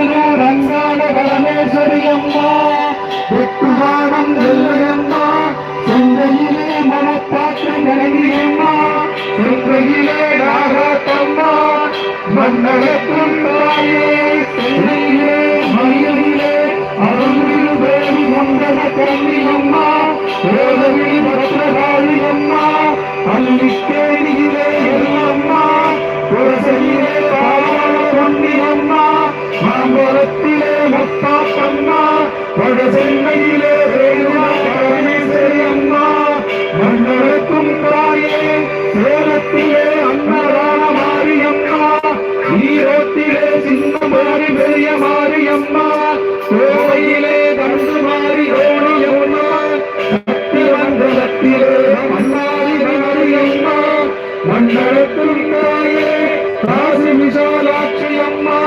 வேலூர் அங்காள பரமேஸ்வரி அம்மா வெட்டுவானம் வெள்ளையம்மா சென்னையிலே மனப்பாற்று நினைவியம்மா சென்னையிலே நாகாத்தம்மா மன்னகத்தும் தாயே சென்னையிலே மரியமிலே அருள்மிகு வேலி மண்டல கன்னியம்மா வேலவில் பத்ரகாளியம்மா அள்ளிக்கேணியிலே எல்லம்மா மாம்பரத்திலே முத்தாப்பம்மா வட சென்னையிலே ரேணுகா பரமேஸ்வரி அம்மா மண்டலத்தும் தாயே சேலத்திலே அன்னதான மாரியம்மா. ஈரோட்டிலே சின்ன மாறி பெரிய மாரியம்மா. கோவையிலே தண்டு மாறி மாரியம்மா. தாயே காசி விசாலாட்சி அம்மா